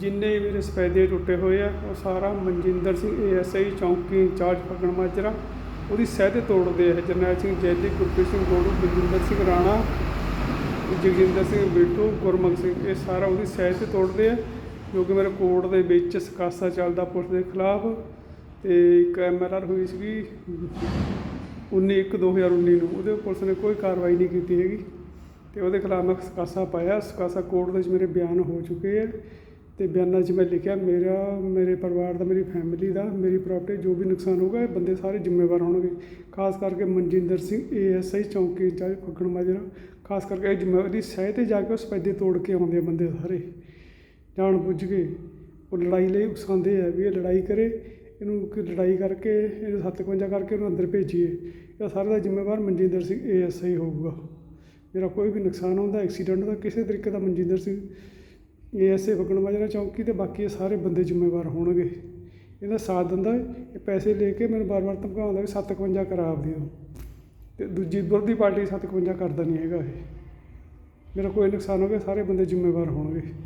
ਜਿੰਨੇ ਮੇਰੇ ਸਫੈਦੇ ਟੁੱਟੇ ਹੋਏ ਆ, ਉਹ ਸਾਰਾ ਮਨਜਿੰਦਰ ਸਿੰਘ ਏਐਸਆਈ ਚੌਂਕੀ ਇੰਚਾਰਜ ਫਗਣ ਮਾਜਰਾ, ਉਹਦੀ ਸਹਿ ਤੇ ਤੋੜਦੇ ਆ ਜਰਨੈਲ ਸਿੰਘ ਜੈਦੀ ਗੁਰਪ੍ਰੀਤ ਸਿੰਘ ਗੋੜੂ ਬਲਜਿੰਦਰ ਸਿੰਘ ਰਾਣਾ, ਜਗਜਿੰਦਰ ਸਿੰਘ ਬਿੱਟੂ, ਗੁਰਮੁਖ ਸਿੰਘ, ਇਹ ਸਾਰਾ ਉਹਦੀ ਸਹਿ ਤੇ ਤੋੜਦੇ ਆ, ਜੋ ਕਿ ਮੇਰੇ ਕੋਰਟ ਦੇ ਵਿੱਚ ਸਕਾਸਾ ਚੱਲਦਾ ਪੁਲਿਸ ਦੇ ਖਿਲਾਫ। ਤੇ ਇੱਕ ਐਮਐਲਆਰ ਹੋਈ ਸੀਗੀ 19 ਇੱਕ 2019 ਨੂੰ, ਉਹਦੇ ਪੁਲਿਸ ਨੇ ਕੋਈ ਕਾਰਵਾਈ ਨਹੀਂ ਕੀਤੀ ਹੈਗੀ। ਤੇ ਉਹਦੇ ਖਿਲਾਫ ਮੈਂ ਸਕਾਸਾ ਪਾਇਆ, ਸਕਾਸਾ ਕੋਰਟ ਦੇ ਵਿੱਚ ਮੇਰੇ ਬਿਆਨ ਹੋ ਚੁੱਕੇ ਆ। ਅਤੇ ਬਿਆਨਾਂ 'ਚ ਮੈਂ ਲਿਖਿਆ, ਮੇਰਾ, ਮੇਰੇ ਪਰਿਵਾਰ ਦਾ, ਮੇਰੀ ਫੈਮਿਲੀ ਦਾ, ਮੇਰੀ ਪ੍ਰੋਪਰਟੀ ਜੋ ਵੀ ਨੁਕਸਾਨ ਹੋਊਗਾ, ਇਹ ਬੰਦੇ ਸਾਰੇ ਜ਼ਿੰਮੇਵਾਰ ਹੋਣਗੇ। ਖਾਸ ਕਰਕੇ Manjinder Singh A S I ਚੌਂਕੀ ਇੰਚਾਰਜ ਫੱਗਣ ਮਾਜਰਾ, ਖਾਸ ਕਰਕੇ ਇਹ ਜ਼ਿੰਮੇਵਾਰੀ ਸਹਿ ਤੇ ਜਾ ਕੇ ਉਸ ਪੈਦੇ ਤੋੜ ਕੇ ਆਉਂਦੇ ਆ ਬੰਦੇ ਸਾਰੇ। ਜਾਣ ਬੁੱਝ ਕੇ ਉਹ ਲੜਾਈ ਲਈ ਉਕਸਾਉਂਦੇ ਆ ਵੀ ਇਹ ਲੜਾਈ ਕਰੇ, ਇਹਨੂੰ ਕਿ ਲੜਾਈ ਕਰਕੇ, ਇਹਨੂੰ 751 ਕਰਕੇ ਇਹਨੂੰ ਅੰਦਰ ਭੇਜੀਏ। ਇਹ ਸਾਰੇ ਦਾ ਜ਼ਿੰਮੇਵਾਰ Manjinder Singh A S I ਹੋਊਗਾ। ਮੇਰਾ ਕੋਈ ਵੀ ਨੁਕਸਾਨ ਹੁੰਦਾ, ਐਕਸੀਡੈਂਟ ਦਾ ਕਿਸੇ ਤਰੀਕੇ ਦਾ ਮਨਜਿੰਦਰ ਸਿੰਘ ਏਐਸਏ ਫਗਣ ਮਾਜਰਾ ਚੌਂਕੀ ਅਤੇ ਬਾਕੀ ਇਹ ਸਾਰੇ ਬੰਦੇ ਜ਼ਿੰਮੇਵਾਰ ਹੋਣਗੇ। ਇਹਦਾ ਸਾਥ ਦਿੰਦਾ ਇਹ ਪੈਸੇ ਲੈ ਕੇ ਮੈਨੂੰ ਵਾਰ ਵਾਰ ਧਮਕਾਉਂਦਾ ਵੀ 751 ਕਰਾ ਦਿਓ। ਅਤੇ ਦੂਜੀ ਵਿਰੋਧੀ ਪਾਰਟੀ 751 ਕਰਦਾ ਨਹੀਂ ਹੈਗਾ ਇਹ। ਮੇਰਾ ਕੋਈ ਨੁਕਸਾਨ ਹੋ ਗਿਆ ਸਾਰੇ ਬੰਦੇ ਜ਼ਿੰਮੇਵਾਰ ਹੋਣਗੇ।